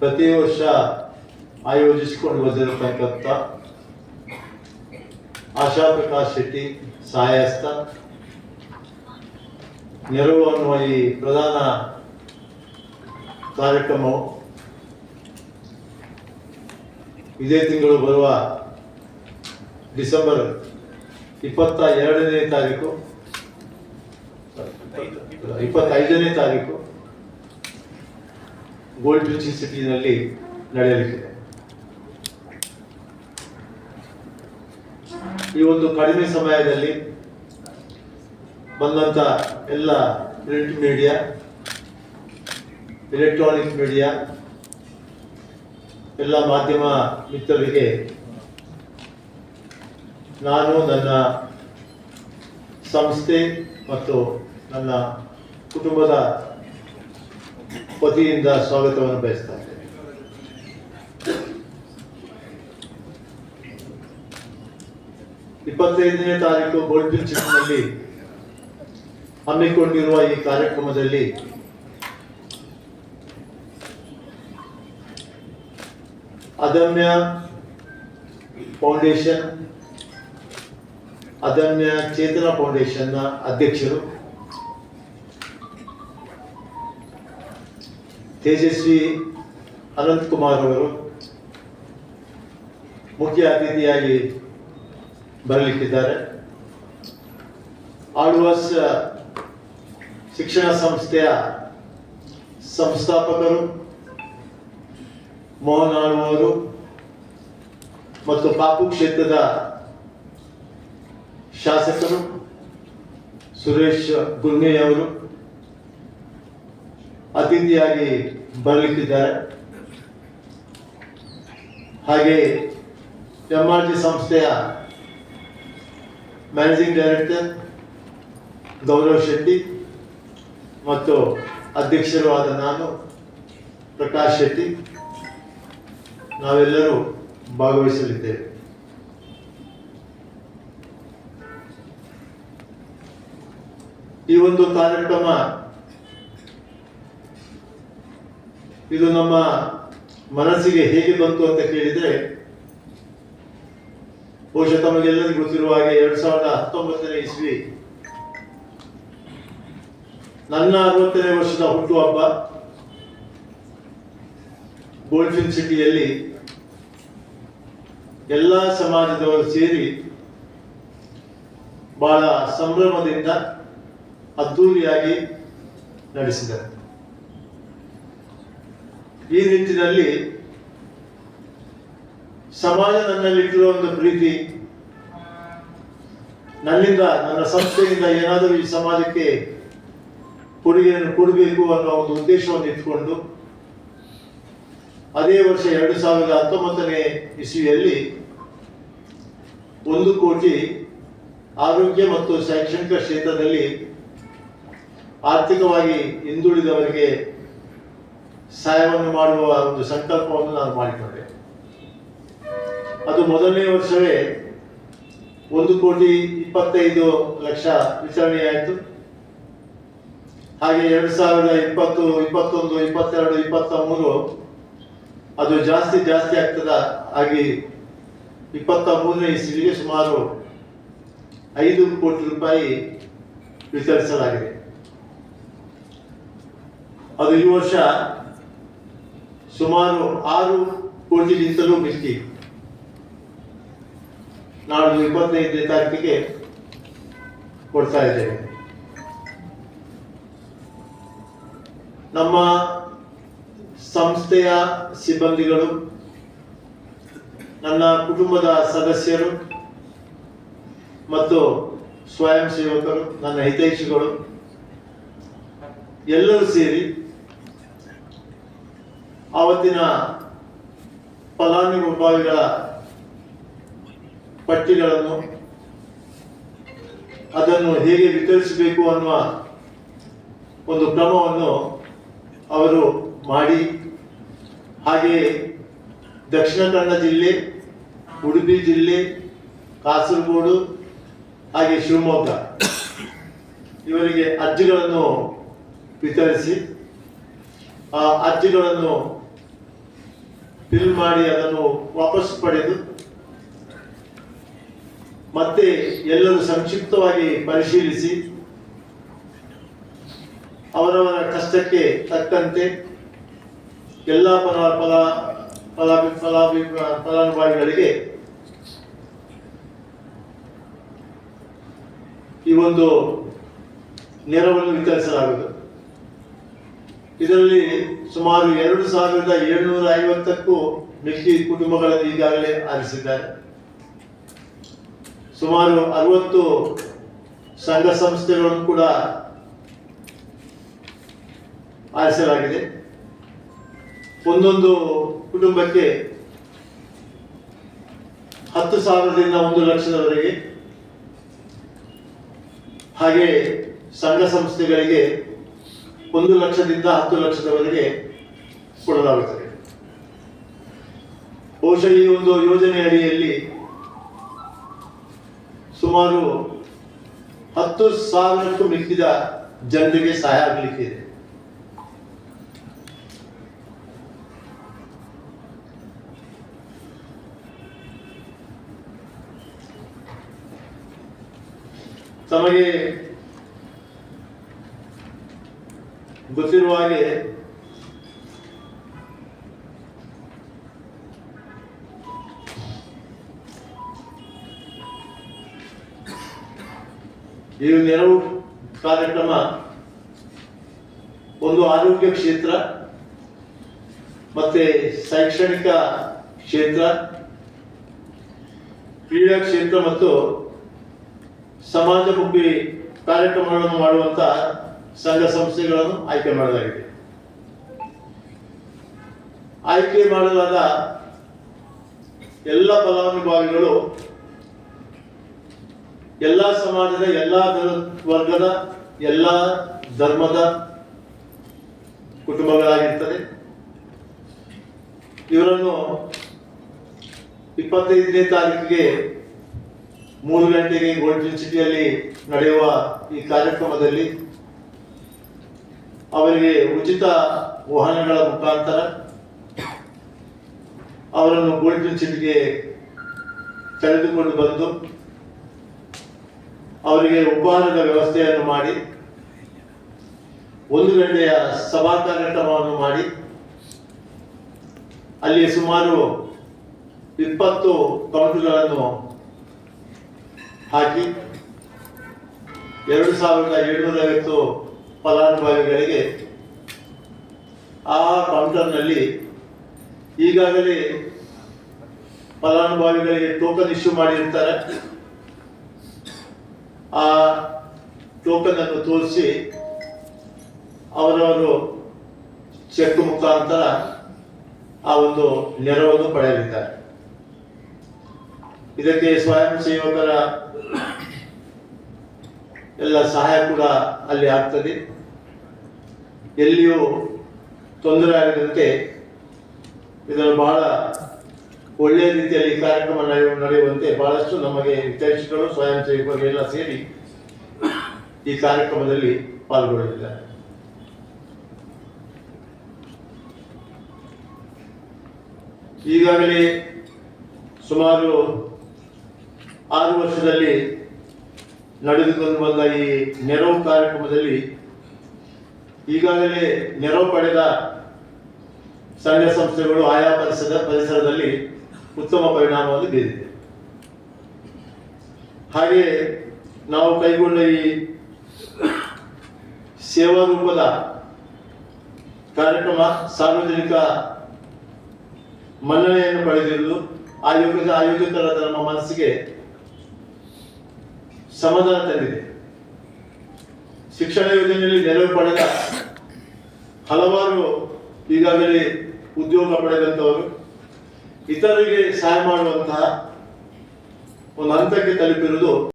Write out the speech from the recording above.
ಪ್ರತಿ ವರ್ಷ ಆಯೋಜಿಸಿಕೊಂಡು ಬಂದಿರತಕ್ಕಂಥ ಆಶಾ ಪ್ರಕಾಶ್ ಶೆಟ್ಟಿ ಸಹಾಯಸ್ತ ನೆರವು ಅನ್ನುವ ಈ ಪ್ರಧಾನ ಕಾರ್ಯಕ್ರಮವು ಇದೇ ತಿಂಗಳು ಬರುವ ಡಿಸೆಂಬರ್ ಇಪ್ಪತ್ತ ಎರಡನೇ ತಾರೀಕು, ಇಪ್ಪತ್ತೈದನೇ ತಾರೀಕು. ಗೋಲ್ಡ್ ಸಿಟಿ ಸಿಟಿನಲ್ಲಿ ನಡೆಯಲಿದೆ ಈ ಒಂದು ಕಡಿಮೆ ಸಮಯದಲ್ಲಿ ಬಂದಂತ ಎಲ್ಲ ಪ್ರಿಂಟ್ ಮೀಡಿಯಾ ಎಲೆಕ್ಟ್ರಾನಿಕ್ ಮೀಡಿಯಾ ಎಲ್ಲ ಮಾಧ್ಯಮ ಮಿತ್ರರಿಗೆ ನಾನು ನನ್ನ ಸಂಸ್ಥೆ ಮತ್ತು ನನ್ನ ಕುಟುಂಬದ ವತಿಯಿಂದ ಸ್ವಾಗತವನ್ನು ಬಯಸ್ತಾ ಇದ್ದೇನೆ ಇಪ್ಪತ್ತೈದನೇ ತಾರೀಕು ಗೋಲ್ಡನ್ ಚಿತ್ರನಲ್ಲಿ ಹಮ್ಮಿಕೊಂಡಿರುವ ಈ ಕಾರ್ಯಕ್ರಮದಲ್ಲಿ ಅದಮ್ಯ ಫೌಂಡೇಶನ್ ಅದಮ್ಯ ಚೇತನ ಫೌಂಡೇಶನ್ನ ಅಧ್ಯಕ್ಷರು ತೇಜಸ್ವಿ ಅನಂತ್ ಕುಮಾರ್ ಅವರು ಮುಖ್ಯ ಅತಿಥಿಯಾಗಿ ಬರಲಿಕ್ಕಿದ್ದಾರೆ. ಆಳ್ವಾಸ್ ಶಿಕ್ಷಣ ಸಂಸ್ಥೆಯ ಸಂಸ್ಥಾಪಕರು ಮೋಹನ್ ಆಳ್ವರು ಮತ್ತು ಪಾಪು ಕ್ಷೇತ್ರದ ಶಾಸಕರು ಸುರೇಶ್ ಗುಲ್ಮಿ ಅವರು ಅತಿಥಿಯಾಗಿ ಬರಲಿಕ್ಕಿದ್ದಾರೆ. ಹಾಗೆ ಎಂ ಆರ್ ಜಿ ಸಂಸ್ಥೆಯ ಮ್ಯಾನೇಜಿಂಗ್ ಡೈರೆಕ್ಟರ್ ಗೌರವ್ ಶೆಟ್ಟಿ ಮತ್ತು ಅಧ್ಯಕ್ಷರು ಆದ ನಾನು ಪ್ರಕಾಶ್ ಶೆಟ್ಟಿ, ನಾವೆಲ್ಲರೂ ಭಾಗವಹಿಸಲಿದ್ದೇವೆ. ಈ ಒಂದು ಕಾರ್ಯಕ್ರಮ ಇದು ನಮ್ಮ ಮನಸ್ಸಿಗೆ ಹೇಗೆ ಬಂತು ಅಂತ ಕೇಳಿದ್ರೆ, ಬಹುಶಃ ತಮಗೆಲ್ಲರಿಗೂ ಗೊತ್ತಿರುವ ಹಾಗೆ ಎರಡ್ ಸಾವಿರದ ಹತ್ತೊಂಬತ್ತನೇ ಇಸ್ವಿ ನನ್ನ ಅರವತ್ತನೇ ವರ್ಷದ ಹುಟ್ಟುಹಬ್ಬ ಗೋಲ್ಫಿನ್ ಸಿಟಿಯಲ್ಲಿ ಎಲ್ಲ ಸಮಾಜದವರು ಸೇರಿ ಬಹಳ ಸಂಭ್ರಮದಿಂದ ಅದ್ದೂರಿಯಾಗಿ ನಡೆಸಿದರು. ಈ ನಿಟ್ಟಿನಲ್ಲಿ ಸಮಾಜ ನನ್ನಲ್ಲಿಟ್ಟಿರುವ ಒಂದು ಪ್ರೀತಿ ನನ್ನಿಂದ ನನ್ನ ಸಂಸ್ಥೆಯಿಂದ ಏನಾದರೂ ಈ ಸಮಾಜಕ್ಕೆ ಕೊಡುಗೆಯನ್ನು ಕೊಡಬೇಕು ಅನ್ನೋ ಒಂದು ಉದ್ದೇಶವನ್ನು ಇಟ್ಕೊಂಡು ಅದೇ ವರ್ಷ ಎರಡು ಸಾವಿರದ ಹತ್ತೊಂಬತ್ತನೇ ಇಸ್ವಿಯಲ್ಲಿ ಒಂದು ಕೋಟಿ ಆರೋಗ್ಯ ಮತ್ತು ಶೈಕ್ಷಣಿಕ ಕ್ಷೇತ್ರದಲ್ಲಿ ಆರ್ಥಿಕವಾಗಿ ಹಿಂದುಳಿದವರಿಗೆ ಸಹಾಯವನ್ನು ಮಾಡುವ ಒಂದು ಸಂಕಲ್ಪವನ್ನು ನಾನು ಮಾಡಿಕೊಂಡೆ. ಅದು ಮೊದಲನೇ ವರ್ಷವೇ ಒಂದು ಕೋಟಿ ಇಪ್ಪತ್ತೈದು ಲಕ್ಷ ವಿತರಣೆಯಾಯಿತು ಹಾಗೆ ಎರಡು ಸಾವಿರದ ಇಪ್ಪತ್ತು, ಇಪ್ಪತ್ತೊಂದು, ಇಪ್ಪತ್ತೆರಡು ಇಪ್ಪತ್ತ ಮೂರು ಅದು ಜಾಸ್ತಿ ಜಾಸ್ತಿ ಆಗ್ತದ ಹಾಗೆ ಇಪ್ಪತ್ತ ಮೂರನೇ ಇಸ್ವಿಗೆ ಸುಮಾರು ಐದು ಕೋಟಿ ರೂಪಾಯಿ ವಿತರಿಸಲಾಗಿದೆ. ಅದು ಈ ವರ್ಷ ಸುಮಾರು ಆರು ಕೋಟಿಗಿಂತಲೂ ಮಿಕ್ಕಿ ನಾಳೆ ಇಪ್ಪತ್ತೈದನೇ ತಾರೀಕಿಗೆ ಕೊಡ್ತಾ ಇದ್ದೇವೆ ನಮ್ಮ ಸಂಸ್ಥೆಯ ಸಿಬ್ಬಂದಿಗಳು, ನನ್ನ ಕುಟುಂಬದ ಸದಸ್ಯರು ಮತ್ತು ಸ್ವಯಂ ಸೇವಕರು, ನನ್ನ ಹಿತೈಷಿಗಳು, ಎಲ್ಲರೂ ಸೇರಿ ಆವತ್ತಿನ ಫಲಾನುಭವಿಗಳ ಪಟ್ಟಿಗಳನ್ನು ಅದನ್ನು ಹೇಗೆ ವಿತರಿಸಬೇಕು ಅನ್ನುವ ಒಂದು ಕ್ರಮವನ್ನು ಅವರು ಮಾಡಿ. ಹಾಗೆ ದಕ್ಷಿಣ ಕನ್ನಡ ಜಿಲ್ಲೆ, ಉಡುಪಿ ಜಿಲ್ಲೆ, ಕಾಸರಗೋಡು, ಹಾಗೆ ಶಿವಮೊಗ್ಗ ಇವರಿಗೆ ಅರ್ಜಿಗಳನ್ನು ವಿತರಿಸಿ, ಆ ಅರ್ಜಿಗಳನ್ನು ಫಿಲ್ ಮಾಡಿ ಅದನ್ನು ವಾಪಸ್ ಪಡೆದು ಮತ್ತೆ ಎಲ್ಲರೂ ಸಂಕ್ಷಿಪ್ತವಾಗಿ ಪರಿಶೀಲಿಸಿ ಅವರವರ ಕಷ್ಟಕ್ಕೆ ತಕ್ಕಂತೆ ಎಲ್ಲ ಫಲ ಫಲ, ಫಲಾಭಿ ಫಲಾಭಿ, ಫಲಾನುಭವಿಗಳಿಗೆ ಈ ಒಂದು ನೆರವನ್ನು ವಿತರಿಸಲಾಗುವುದು. ಇದರಲ್ಲಿ ಸುಮಾರು ಎರಡು ಸಾವಿರದ ಏಳ್ನೂರ ಐವತ್ತಕ್ಕೂ ಮಿಕ್ಕಿ ಕುಟುಂಬಗಳನ್ನು ಈಗಾಗಲೇ ಆರಿಸಿದ್ದಾರೆ. ಸುಮಾರು ಅರವತ್ತು ಸಂಘ ಸಂಸ್ಥೆಗಳನ್ನು ಕೂಡ ಆರಿಸಲಾಗಿದೆ. ಒಂದೊಂದು ಕುಟುಂಬಕ್ಕೆ ಹತ್ತು ಸಾವಿರದಿಂದ ಒಂದು ಲಕ್ಷದವರೆಗೆ ಹಾಗೆ ಸಂಘ ಸಂಸ್ಥೆಗಳಿಗೆ ಒಂದು ಲಕ್ಷದಿಂದ ಹತ್ತು ಲಕ್ಷದವರೆಗೆ ಕೊಡಲಾಗುತ್ತದೆ. ಬಹುಶಃ ಈ ಒಂದು ಯೋಜನೆ ಅಡಿಯಲ್ಲಿ ಸುಮಾರು ಹತ್ತು ಸಾವಿರಕ್ಕೂ ಮಿಕ್ಕಿದ ಜನರಿಗೆ ಸಹಾಯ ಆಗಲಿಕ್ಕಿದೆ ತಮಗೆ ಗೊತ್ತಿರುವ ಹಾಗೆ ಈ ನೆರವು ಕಾರ್ಯಕ್ರಮ ಒಂದು ಆರೋಗ್ಯ ಕ್ಷೇತ್ರ ಮತ್ತೆ ಶೈಕ್ಷಣಿಕ ಕ್ಷೇತ್ರ, ಕ್ರೀಡಾ ಕ್ಷೇತ್ರ ಮತ್ತು ಸಮಾಜಮುಖಿ ಕಾರ್ಯಕ್ರಮಗಳನ್ನು ಮಾಡುವಂತ ಸಂಘ ಸಂಸ್ಥೆಗಳನ್ನು ಆಯ್ಕೆ ಮಾಡಲಾಗಿದೆ. ಆಯ್ಕೆ ಮಾಡಲಾದ ಎಲ್ಲ ಫಲಾನುಭವಿಗಳು ಎಲ್ಲ ಸಮಾಜದ ಎಲ್ಲ ವರ್ಗದ ಎಲ್ಲ ಧರ್ಮದ ಕುಟುಂಬಗಳಾಗಿರ್ತದೆ. ಇವರನ್ನು ಇಪ್ಪತ್ತೈದನೇ ತಾರೀಕಿಗೆ ಮೂರು ಗಂಟೆಗೆ ಗೋಲ್ಡನ್ ಸಿಟಿಯಲ್ಲಿ ನಡೆಯುವ ಈ ಕಾರ್ಯಕ್ರಮದಲ್ಲಿ ಅವರಿಗೆ ಉಚಿತ ವಾಹನಗಳ ಮುಖಾಂತರ ಅವರನ್ನು ಗೋಲ್ಡನ್ ಸಿಟಿಗೆ ಕರೆದುಕೊಂಡು ಬಂದು ಅವರಿಗೆ ಉಪಹಾರದ ವ್ಯವಸ್ಥೆಯನ್ನು ಮಾಡಿ, ಒಂದು ಗಂಟೆಯ ಸಭಾ ಕಾರ್ಯಕ್ರಮವನ್ನು ಮಾಡಿ ಅಲ್ಲಿ ಸುಮಾರು ಇಪ್ಪತ್ತು ಕೌಂಟುಗಳನ್ನು ಹಾಕಿ ಎರಡು ಸಾವಿರದ ಏಳ್ನೂರ ಐವತ್ತು ಫಲಾನುಭವಿಗಳಿಗೆ ಆ ಕೌಂಟರ್ನಲ್ಲಿ ಈಗಾಗಲೇ ಫಲಾನುಭವಿಗಳಿಗೆ ಟೋಕನ್ ಇಶ್ಯೂ ಮಾಡಿರ್ತಾರೆ. ಆ ಟೋಕನ್ ಅನ್ನು ತೋರಿಸಿ ಅವರವರು ಚೆಕ್ ಮುಖಾಂತರ ಆ ಒಂದು ನೆರವನ್ನು ಪಡೆಯಲಿದ್ದಾರೆ. ಇದಕ್ಕೆ ಸ್ವಯಂ ಸೇವಕರ ಎಲ್ಲ ಸಹಾಯ ಕೂಡ ಅಲ್ಲಿ ಆಗ್ತದೆ. ಎಲ್ಲಿಯೂ ತೊಂದರೆ ಆಗದಂತೆ ಇದನ್ನು ಬಹಳ ಒಳ್ಳೆಯ ರೀತಿಯಲ್ಲಿ ಕಾರ್ಯಕ್ರಮ ನಡೆಯುವ ನಡೆಯುವಂತೆ ಬಹಳಷ್ಟು ನಮಗೆ ವಿದ್ಯಾರ್ಥಿಗಳು ಸ್ವಯಂ ಸೇವಕರು ಎಲ್ಲ ಸೇರಿ ಈ ಕಾರ್ಯಕ್ರಮದಲ್ಲಿ ಪಾಲ್ಗೊಳ್ಳಲಿದ್ದಾರೆ. ಈಗಾಗಲೇ ಸುಮಾರು ಆರು ವರ್ಷದಲ್ಲಿ ನಡೆದುಕೊಂಡು ಬಂದ ಈ ನೆರವು ಕಾರ್ಯಕ್ರಮದಲ್ಲಿ ಈಗಾಗಲೇ ನೆರವು ಪಡೆದ ಸಂಘ ಸಂಸ್ಥೆಗಳು ಆಯಾ ಪರಿಸರ ಪರಿಸರದಲ್ಲಿ ಉತ್ತಮ ಪರಿಣಾಮವನ್ನು ಬೀರಿದೆ. ಹಾಗೆ ನಾವು ಕೈಗೊಂಡ ಈ ಸೇವಾ ರೂಪದ ಕಾರ್ಯಕ್ರಮ ಸಾರ್ವಜನಿಕ ಮನ್ನಣೆಯನ್ನು ಪಡೆದಿರುವುದು, ಆಯೋಗದ ಆಯೋಜಕರಾದ ನಮ್ಮ ಮನಸ್ಸಿಗೆ ಸಮಾಧಾನ ತಂದಿದೆ ಶಿಕ್ಷಣ ಯೋಜನೆಯಲ್ಲಿ ನೆರವು ಪಡೆದ ಹಲವಾರು ಈಗಾಗಲೇ ಉದ್ಯೋಗ ಪಡೆದಂತವರು ಇತರರಿಗೆ ಸಹಾಯ ಮಾಡುವಂತಹ ಒಂದು ಹಂತಕ್ಕೆ ತಲುಪಿರುವುದು